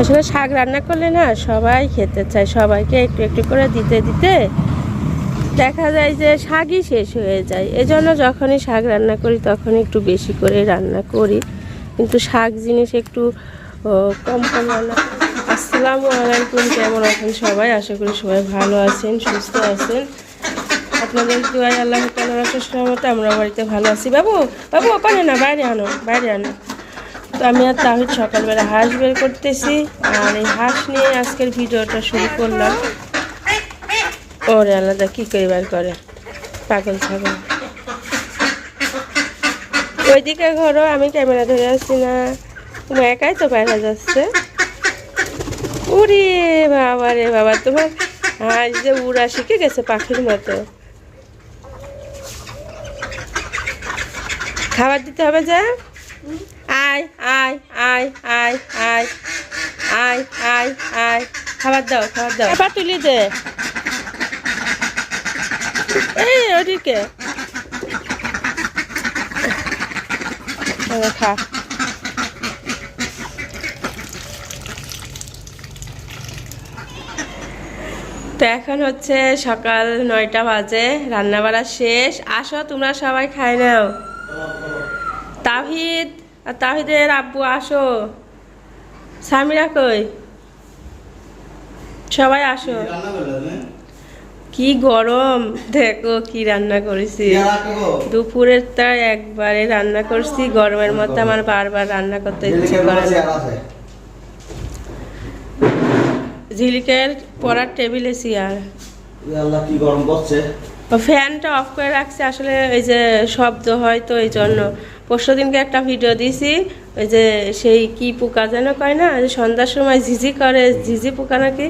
আসলে শাক রান্না করলে না সবাই খেতে চায়, সবাইকে একটু একটু করে দিতে দিতে দেখা যায় যে শাকই শেষ হয়ে যায়। এজন্য যখনই শাক রান্না করি তখন একটু বেশি করে রান্না করি। কিন্তু শাক জিনিস একটু কম কম রান্না। আসসালামু আলাইকুম, কেমন আছেন সবাই? আশা করি সবাই ভালো আছেন, সুস্থ আছেন। আপনাদের দুয়াই আল্লাহ তালার মতো আমরা বাড়িতে ভালো আছি। বাবু বাবু ওখানে না, বাইরে আনো বাইরে আনো। তো আমি আর তাহিদ সকালবেলা হাঁস বের করতেছি, আর এই হাঁস নিয়ে আজকের ভিডিওটা শুরু করলাম। ওরে আলাদা কী করে বার করে? পাগল ছাগল। ওইদিকে ঘরও আমি ক্যামেরা ধরে আসছি না। তুমি একাই তো বাইরে যাচ্ছে। উরে বাবা রে বাবা, তোমার হাঁস যে উড়া শিখে গেছে পাখির মতো। খাবার দিতে হবে যে? আয় আয় আয় আয় আয় আয় আয় আয়। খাবার দাও খাবার দাও। খাবার তুলি দে। এই ওদিকে। খা। তো এখন হচ্ছে সকাল নয়টা বাজে রান্না বাড়া শেষ। আসো তোমরা সবাই খাই নাও। তাহিদ আর তাহিদের আব্বু আসো। স্বামীরা কই? সবাই আসো। কি গরম। দেখো কি রান্না করেছি। দুপুরের তা একবারে রান্না করছি। গরমের মধ্যে আমার বারবার রান্না করতে ইচ্ছে করে ঝিলিকের পড়ার টেবিলে চেয়ার আল্লাহ কি গরম করছে। ফ্যানটা অফ করে রাখছে। আসলে ওই যে শব্দ হয় তো এই জন্য। পরশু দিনকে একটা ভিডিও দিছি ওই যে সেই কি পোকা যেন কয় না যে সন্ধ্যার সময় ঝিঝি করে ঝিঝি পোকা নাকি।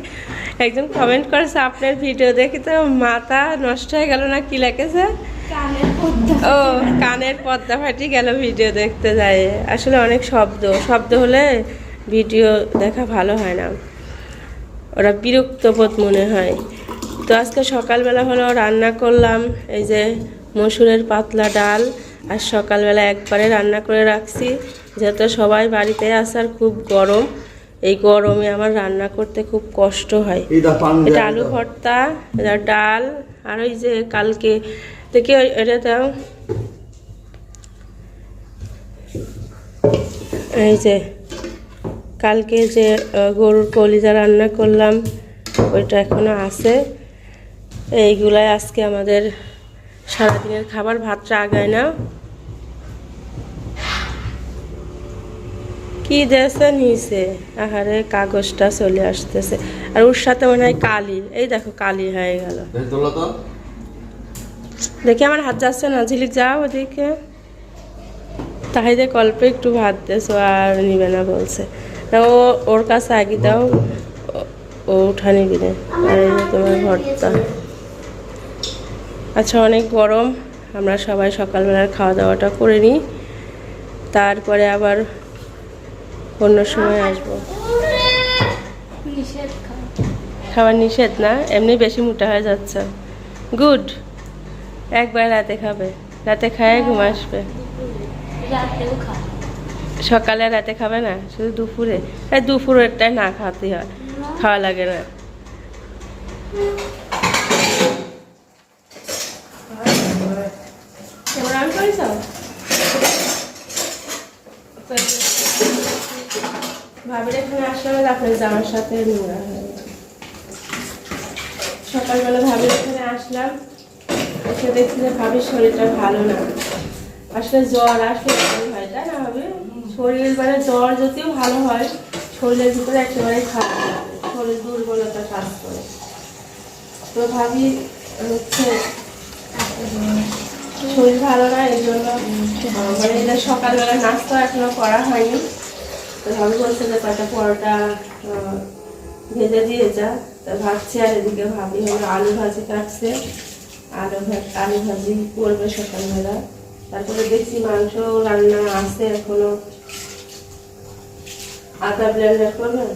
একজন কমেন্ট করেছে আপনার ভিডিও দেখি তো মাথা নষ্ট হয়ে গেল না কি লেগেছে? ও কানের পর্দা ফাটি গেল ভিডিও দেখতে যায়। আসলে অনেক শব্দ। শব্দ হলে ভিডিও দেখা ভালো হয় না। ওরা বিরক্ত বোধ মনে হয়। তো আজকে সকালবেলা হলো রান্না করলাম এই যে মসুরের পাতলা ডাল আর সকালবেলা একবারে রান্না করে রাখছি যেহেতু সবাই বাড়িতে আসার খুব গরম এই গরমে আমার রান্না করতে খুব কষ্ট হয়। এটা আলু ভর্তা এটা ডাল আর ওই যে কালকে থেকে ওই- এটা দাও এই যে কালকে যে গরুর কলিজা রান্না করলাম ওইটা এখনও আছে। এইগুলাই আজকে আমাদের সারাদিনের খাবার ভাতটা আগায় না কি দেশে নিছে আহারে কাগজটা চলে আসতেছে। আর ওর সাথে মনে হয় কালি এই দেখো কালি হয়ে গেল। দেখি আমার হাত যাচ্ছে না ঝিলিক যাও ওদিকে। তাহিদে কল্পে একটু ভাত দেছো আর নিবে না বলছে। ও ওর কাছে আগে দাও ও- ও উঠা নিবি না আর তোমার ভর্তা। আচ্ছা অনেক গরম। আমরা সবাই সকালবেলার খাওয়া দাওয়াটা করে নিই। তারপরে আবার অন্য সময় আসব। খাবার নিষেধ না এমনি বেশি মোটা হয়ে যাচ্ছে। গুড। একবার রাতে খাবে। রাতে খায় ঘুম আসবে। সকালে রাতে খাবে না শুধু দুপুরে। দুপুরেরটাই না খাওয়াতে হয় খাওয়া লাগে না। ক্যামেরা অন করেছ? ভাবির এখানে আসলে আপনার জামার সাথে নোংরা হয়ে সকালবেলা ভাবির এখানে আসলাম, এসে দেখছি যে ভাবির শরীরটা ভালো না। আসলে জ্বর আসলে হয় তাই না ভাবি? শরীর মানে জ্বর যদিও ভালো হয়, শরীরের ভিতরে একেবারে খারাপ শরীর দুর্বলতা কাজ করে। তো ভাবি হচ্ছে শরীর ভালো না, এই জন্য মানে এটা সকালবেলা নাস্তা এখনও করা হয়নি। তো ভাবি বলছে যে কয়টা পরোটা ভেজে দিয়ে যা। তা ভাবছি আর এদিকে ভাবি হলো আলু ভাজি কাটছে। আলু আলু ভাজি করবে সকালবেলা। তারপরে দেখছি মাংস রান্না আছে এখনও। আদা ব্লেন্ডার করবেন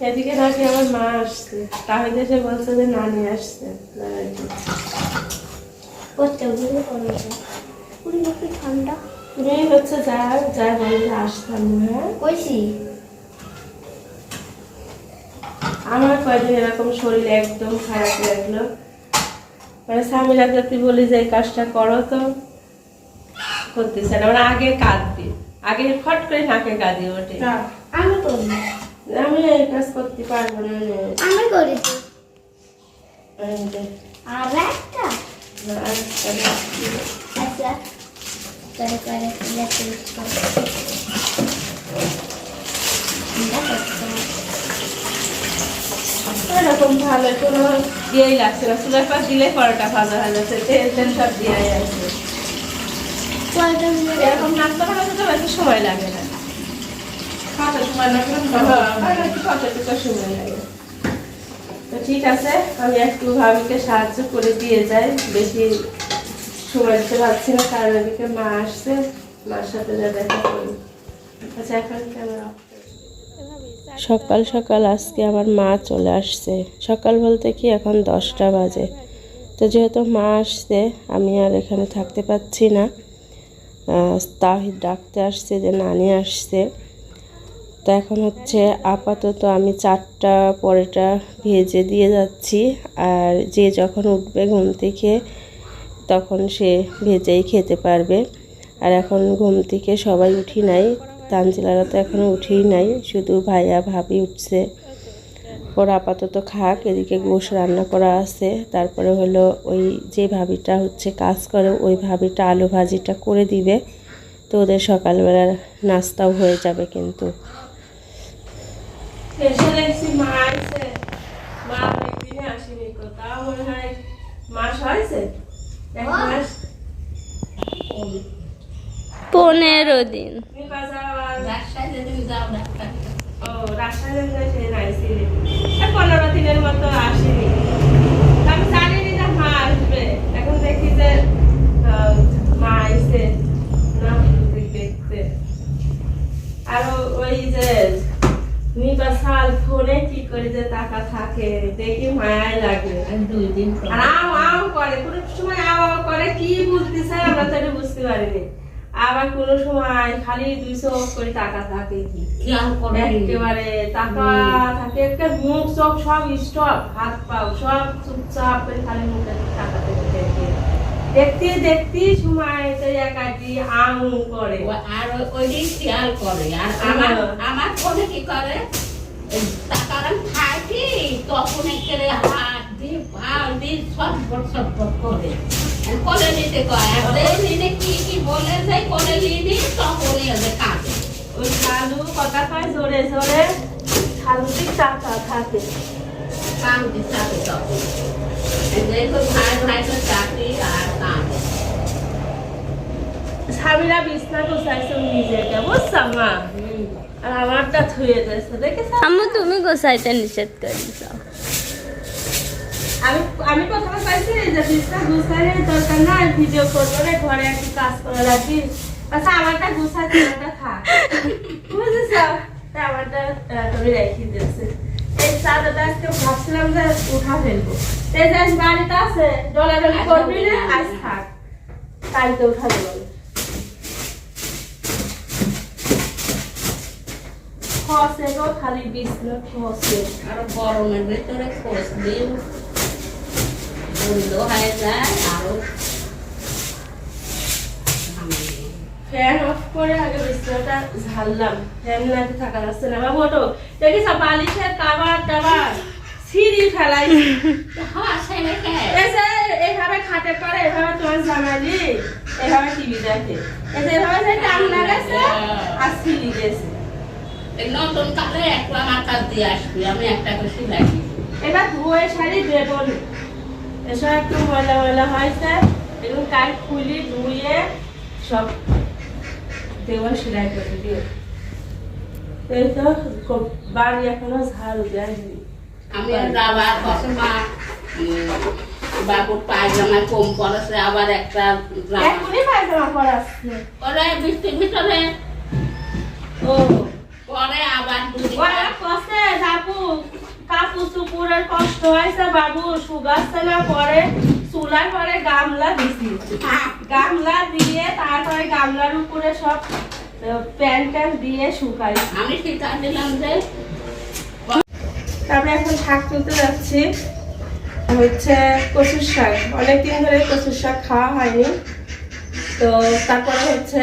এদিকে নাকি আমার মা আসছে। তাহলে সে বলছে যে নানি আসছে। ঠান্ডা। হচ্ছে যা যা আসতাম হ্যাঁ? কইছি। আমার কয়দিন এরকম শরীর একদম খারাপ লাগল। মানে স্বামীরা যদি বলি যে এই কাজটা করো তো করতেছে না। মানে আগে কাঁদবি। আগে ফট করে নাকে কাঁদি ওঠে। আমি করি আমি এই কাজ করতে পারব না আমি করি আর একটা। আচ্ছা। করে করে এরকম ভালো কোনো ইয়েই লাগছে না। চুলের পাশ দিলে পরোটা ভাজা হয়ে যাচ্ছে তেল তেল সব দিয়ে মিলে এরকম নাস্তা বানাতে তো বেশি সময় লাগে না। সময় হ্যাঁ, একটু সময় লাগে তো ঠিক আছে আমি একটু ভাবিকে সাহায্য করে দিয়ে যাই বেশি সময় দিতে পারছি না কারণ এদিকে মা আসছে মার সাথে যা দেখা করি। আচ্ছা এখন ক্যামেরা সকাল সকাল আজকে আমার মা চলে আসছে। সকাল বলতে কি এখন দশটা বাজে। তো যেহেতু মা আসছে আমি আর এখানে থাকতে পারছি না। তাহিদ ডাকতে আসছে যে নানি আসছে। তো এখন হচ্ছে আপাতত আমি চারটা পরেটা ভেজে দিয়ে যাচ্ছি। আর যে যখন উঠবে ঘুম থেকে, তখন সে ভেজেই খেতে পারবে। আর এখন ঘুম থেকে সবাই উঠি নাই, তানজিলারা তো এখনও উঠেই নাই, শুধু ভাইয়া ভাবি উঠছে। ওরা আপাতত খাক, এদিকে গোশ রান্না করা আছে। তারপরে হলো ওই যে ভাবিটা হচ্ছে কাজ করে, ওই ভাবিটা আলু ভাজিটা করে দিবে। তো ওদের সকালবেলার নাস্তাও হয়ে যাবে কিন্তু। এসে দেখছি মা আসছে মা অনেকদিনে আসেনি কোথাও মনে হয় মাস হয়েছে? এক মাস? পনেরো দিন। পনেরো দিনের মতো আসেনি। আমি জানিনি যে মা আসবে। এখন দেখি যে মা আইছে। না দেখতে আর ওই যে ফোনে কি করে যে টাকা থাকে দেখি মায়াই লাগে। দুই দিন আর আও আও করে কোনো সময় আও আও করে কি বলতেছে আমরা তো এটা বুঝতে পারিনি। আবার কোনো সময় খালি দুইশো করে টাকা থাকে কি? একেবারে টাকা থাকে একটা মুখ চোখ সব স্টপ হাত পাও সব চুপচাপ করে খালি মুখে টাকা থেকে দেখতে দেখতে সময় তো একাটি আম করে। আর ওই- খেয়াল করে? আর আমার। আমার ফোনে কি করে? এই টাকার থাকি তখন একেবারে হাত দিয়ে পা দিয়ে সটপট সটপট করে। আর নিতে কয় আর কি কি বলে যায় কোলে নিয়ে তখনই ওদের কাঁদে। ওই খালু কথা কয় জোরে জোরে খালুতে টাকা থাকে কাঁদতে থাকে তখন। এই যেহেতু ভাই ভাই তো চাকরি স্বামীরা বিছনা নিজেকে বুঝছ মা? আর আমারটা থুয়ে দিয়েছে দেখেছ? আম্মু তুমি গোসাইতে নিষেধ করিস আমি আমি প্রথমে পাইছি যে বিছনা গুছাইলে দরকার নাই ভিডিও করব রে ঘরে একটু কাজ করে রাখি আচ্ছা আমারটা তোমারটা থাক। বুঝেছ? তাই আমারটা তুমি রেখে দিয়েছে। এই চাদরটা আজকে ভাবছিলাম যে উঠা ফেলব। এই যে বাড়িতে আছে ডলাডলি করবি না আজ থাক। কালকে উঠা দেবো খসে গো খালি বিছনা খসে আর গরমের ভেতরে খোঁজ দিন বন্ধ হয়ে যায় আরও ঝামেলা। ফ্যান অফ করে আগে বিছানাটা ঝাড়লাম। ফ্যান না থাকা যাচ্ছে না বাবু ওটো দেখিস বালিশের কাবার টাবার সিঁড়ি ফেলাই হ্যাঁ এইভাবে খাটে করে এভাবে তোমার জামাইলি। এভাবে টিভি দেখে। এভাবে টান লাগাইছে আর সিঁড়ি গেছে। এই নতুন কালে একটু আমার কাছ দিয়ে আসবি আমি একটা করে সিলাই। এবার ধুয়ে শাড়ি দেবো না। এসব একটু ময়লা ময়লা হয়েছে কাল খুলি ধুয়ে সব দেওয়া সেলাই করে দিয়ে এই তো বাড়ি এখনও ঝাড়ু দেয়নি। আমি আবার কসে মা বাবুর পায়জামা কম পড়েছে আবার একটা পায়জামা পরাচ্ছে। পরে বৃষ্টির ভিতরে। ও পরে আবার দুদিন ওরা কষ্টে যাব কাপড় কষ্ট হয়েছে বাবু সুগার না পরে চুলার পরে গামলা দিছি। গামলা দিয়ে তারপরে গামলার উপরে সব প্যান ট্যান দিয়ে শুকাই। আমি শিখা দিলাম যে তারপরে এখন শাক তুলতে যাচ্ছি। হচ্ছে কচুর শাক। অনেকদিন ধরে কচুর শাক খাওয়া হয়নি। তো তারপরে হচ্ছে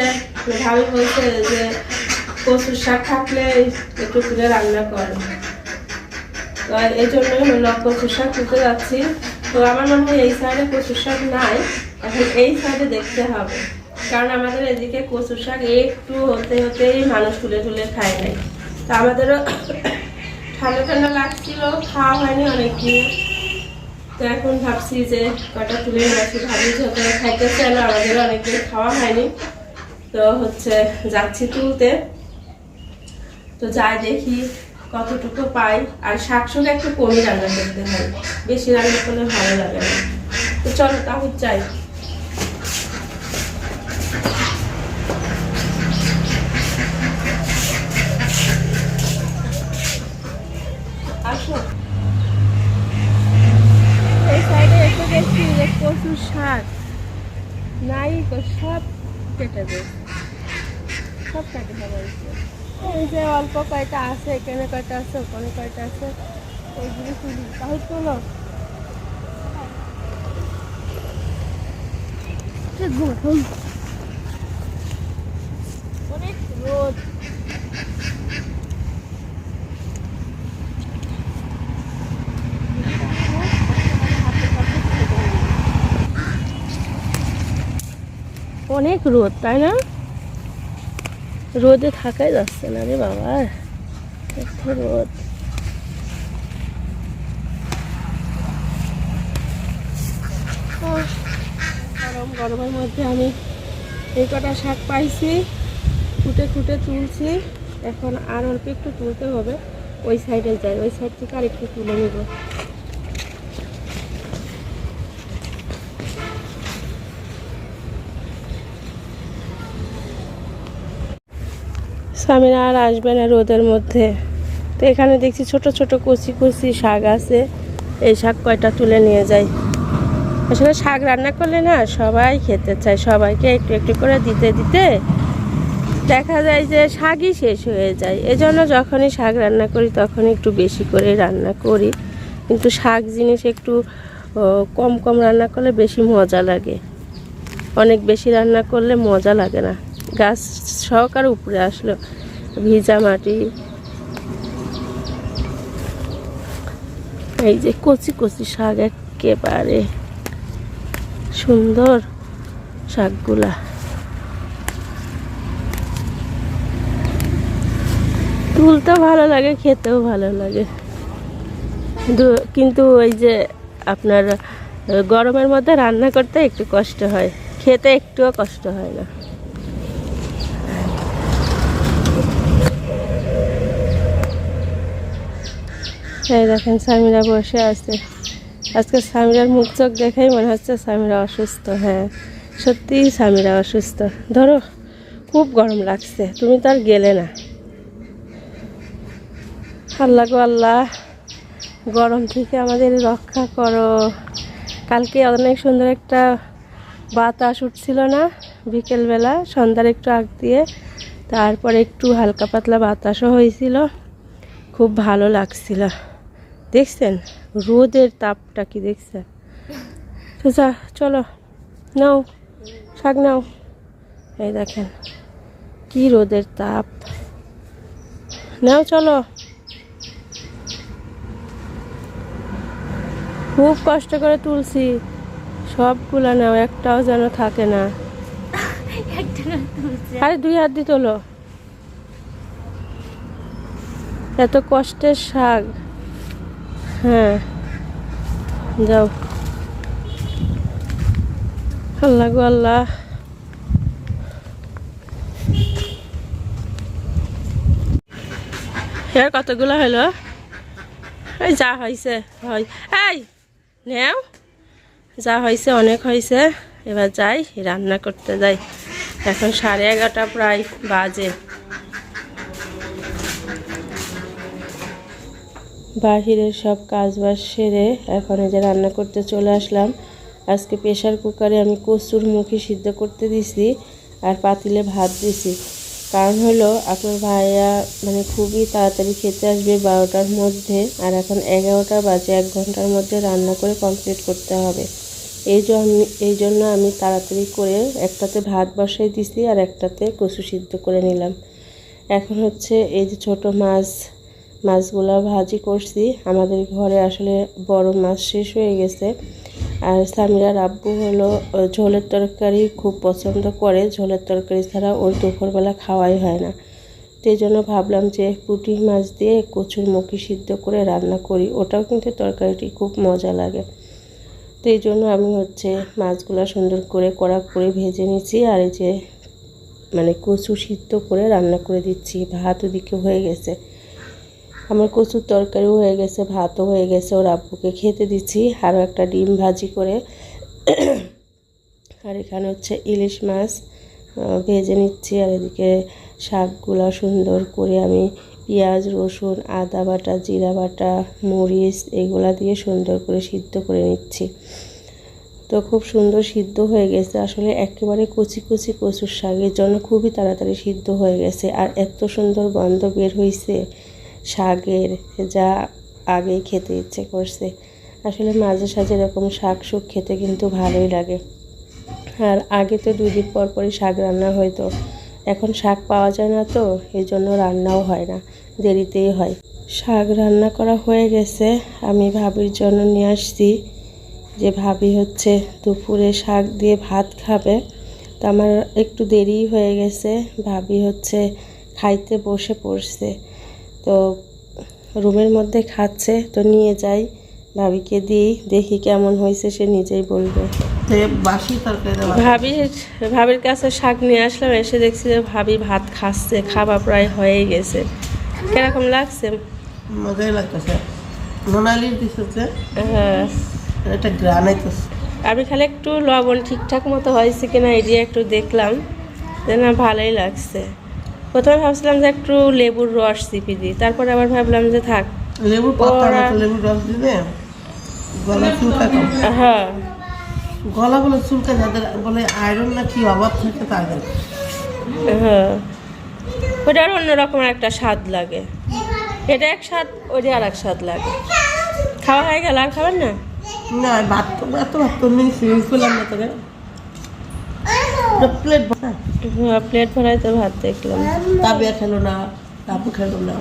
ভাবি বলছে যে কচুর শাক থাকলে একটু তুলে রান্না করে। তো এই জন্যই হলো কচুর শাক তুলতে যাচ্ছি। তো আমার মনে হয় এই সাইডে কচুর শাক নাই, এখন এই সাইডে দেখতে হবে। কারণ আমাদের এদিকে কচুর শাক একটু হতে হতেই মানুষ তুলে তুলে খায় নাই। তো আমাদেরও ঠান্ডা ঠান্ডা লাগছিল, খাওয়া হয়নি অনেক দিন তো এখন ভাবছি যে কটা তুলে নিয়েছি ভাবি যত খাইতে চাইলো আমাদের অনেকদিন খাওয়া হয়নি। তো হচ্ছে যাচ্ছি তুলতে। তো যাই দেখি কতটুকু পাই। আর শাক শুকে একটু কমই রান্না করতে হয়। বেশি রান্না করলে ভালো লাগে না। তো চলো তাহলে চাই প্রচুর শাক। নাই সব কেটে দেয় সব কেটে ফেলা এই যে অল্প কয়টা আছে, এখানে কয়টা আছে, ওখানে কয়টা আছে, এইগুলো তুলি। তাহলে তোলো। অনেক রোদ। অনেক রোদ, তাই না? রোদে থাকাই যাচ্ছে না রে বাবা। রোদ। গরম, গরমের মধ্যে আমি এই কটা শাক পাইছি, খুঁটে খুঁটে তুলছি। এখন আর অল্প একটু তুলতে হবে। ওই সাইডে যাই, ওই সাইড থেকে আর একটু তুলে নেব। স্বামীরা আর আসবে না রোদের মধ্যে। তো এখানে দেখছি ছোট ছোট কচি কচি শাক আছে। এই শাক কয়টা তুলে নিয়ে যাই। আসলে শাক রান্না করলে না সবাই খেতে চায়, সবাইকে একটু একটু করে দিতে দিতে দেখা যায় যে শাকই শেষ হয়ে যায়। এজন্য যখনই শাক রান্না করি তখন একটু বেশি করে রান্না করি। কিন্তু শাক জিনিস একটু কম কম রান্না করলে বেশি মজা লাগে। অনেক বেশি রান্না করলে মজা লাগে না। গাছ সহকার উপরে আসলো, ভিজা মাটি। এই যে কচি কচি শাক একেবারে সুন্দর শাকগুলা। তুলতে ভালো লাগে, খেতেও ভালো লাগে। কিন্তু ওই যে আপনার গরমের মধ্যে রান্না করতে একটু কষ্ট হয়, খেতে একটুও কষ্ট হয় না। এই দেখেন স্বামীরা বসে আছে। আজকে স্বামীরার মুখ চোখ দেখেই মনে হচ্ছে স্বামীরা অসুস্থ হ্যাঁ। সত্যিই স্বামীরা অসুস্থ। ধরো, খুব গরম লাগছে, তুমি তো আর গেলে না। আল্লাহ গো আল্লাহ, গরম থেকে আমাদের রক্ষা করো। কালকে অনেক সুন্দর একটা বাতাস উঠছিল না, বিকেলবেলা, সন্ধ্যার একটু আগ দিয়ে। তারপরে একটু হালকা পাতলা বাতাসও হয়েছিল। খুব ভালো লাগছিল। দেখছেন? রোদের তাপটা কি দেখছেন? তো যা চলো নাও শাক নাও। এই দেখেন কি রোদের তাপ। নাও চলো। খুব কষ্ট করে তুলছি। সবগুলা নাও একটাও যেন থাকে না। আরে দুই হাত দিয়ে তোলো। এত কষ্টের শাক। হ্যাঁ। যাও। আল্লাহ গো আল্লাহ। এর কতগুলো হলো? এই যা হয়েছে হয়। এই, নেও। যা হয়েছে অনেক হয়েছে এবার যাই, রান্না করতে যাই। এখন সাড়ে এগারোটা প্রায় বাজে। বাহিরের সব কাজ বাজ সেরে এখন এই যে রান্না করতে চলে আসলাম। আজকে প্রেশার কুকারে আমি কচুর মুখি সিদ্ধ করতে দিছি আর পাতিলে ভাত দিছি। কারণ হলো, আপনার ভাইয়া মানে খুবই তাড়াতাড়ি খেতে আসবে বারোটার মধ্যে আর এখন এগারোটা বাজে, এক ঘণ্টার মধ্যে রান্না করে কমপ্লিট করতে হবে। এই জন্য এই জন্য আমি তাড়াতাড়ি করে একটাতে ভাত বসাই দিছি আর একটাতে কচু সিদ্ধ করে নিলাম। এখন হচ্ছে এই যে ছোট মাছ মাছগুলো ভাজি করছি। আমাদের ঘরে আসলে বড় মাছ শেষ হয়ে গেছে। আর সামিরার আব্বু হলো ঝোলের তরকারি খুব পছন্দ করে। ঝোলের তরকারি ছাড়া ওর দুপুরবেলা খাওয়াই হয় না। এই জন্য ভাবলাম যে পুঁটি মাছ দিয়ে কচুর মুখি সিদ্ধ করে রান্না করি। ওটাও কিন্তু তরকারিটি খুব মজা লাগে। তো এই জন্য আমি হচ্ছে মাছগুলো সুন্দর করে কড়া করে ভেজে নিচ্ছি আর এই যে মানে কচু সিদ্ধ করে রান্না করে দিচ্ছি। ভাত ওদিকে হয়ে গেছে। আমার কচুর তরকারিও হয়ে গেছে, ভাতও হয়ে গেছে, ওর আব্বুকে খেতে দিচ্ছি। আরও একটা ডিম ভাজি করে। আর এখানে হচ্ছে ইলিশ মাছ ভেজে নিচ্ছি। আর এদিকে শাকগুলো সুন্দর করে আমি পেঁয়াজ, রসুন, আদা বাটা, জিরা বাটা, মরিচ এগুলা দিয়ে সুন্দর করে সিদ্ধ করে নিচ্ছি। তো খুব সুন্দর সিদ্ধ হয়ে গেছে। আসলে একেবারে কচি কচি কচুর শাকের জন্য খুবই তাড়াতাড়ি সিদ্ধ হয়ে গেছে। আর এত সুন্দর গন্ধ বের হয়েছে শাকের যা আগেই খেতে ইচ্ছে করছে। আসলে মাঝে সাঝে এরকম শাক শুক খেতে কিন্তু ভালোই লাগে। আর আগে তো দুই দিন পর পরই শাক রান্না হয়তো এখন শাক পাওয়া যায় না তো এই জন্য রান্নাও হয় না, দেরিতেই হয়। শাক রান্না করা হয়ে গেছে, আমি ভাবির জন্য নিয়ে আসছি। যে ভাবি হচ্ছে দুপুরে শাক দিয়ে ভাত খাবে, তো আমার একটু দেরি হয়ে গেছে। ভাবি হচ্ছে খাইতে বসে পড়ছে। তো রুমের মধ্যে খাচ্ছে তো নিয়ে যাই। ভাবিকে দিই দেখি কেমন হয়েছে সে নিজেই বলবে। ভাবির ভাবির কাছে শাক নিয়ে আসলাম এসে দেখছি যে ভাবি ভাত খাচ্ছে খাওয়া প্রায় হয়েই গেছে। কীরকম লাগছে? মজাই লাগতেছে। দিচ্ছে হ্যাঁ। এটা গ্রান আইতেছে আমি খালি একটু লবণ ঠিকঠাক মতো হয়েছে কিনা এরিয়া একটু দেখলাম যে না ভালোই লাগছে। প্রথমে ভাবছিলাম যে একটু লেবুর রস চিপি দিই তারপরে আবার ভাবলাম যে থাক। লেবুর পাতা লেবুর রস দিলে গলা চুলকা কম হ্যাঁ। গলা বলে চুলকা যাদের বলে আয়রন না কি অভাব থাকে তাদের। হ্যাঁ। ওটার অন্যরকম একটা স্বাদ লাগে। এটা এক স্বাদ ওটা আর এক স্বাদ লাগে। খাওয়া হয়ে গেল আর খাবেন না? না ভাত তো ভাত তো মিনি সিরিজ করলাম না তোকে। প্লেট ভরা প্লেট ভরাই তো ভাত দেখলাম। তাবিয়া খেলো না তাপু খেলো না।